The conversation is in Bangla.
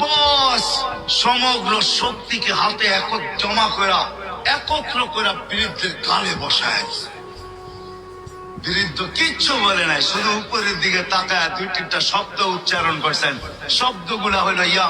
বস, সমগ্র শক্তিকে হাতে একক জমা করা একত্র করা বৃদ্ধের গালে বসায়। বৃদ্ধ কিচ্ছু বলে নাই, শুধু উপরের দিকে তাকায় দুই তিনটা শব্দ উচ্চারণ করছেন শব্দগুলা হইল, ইয়া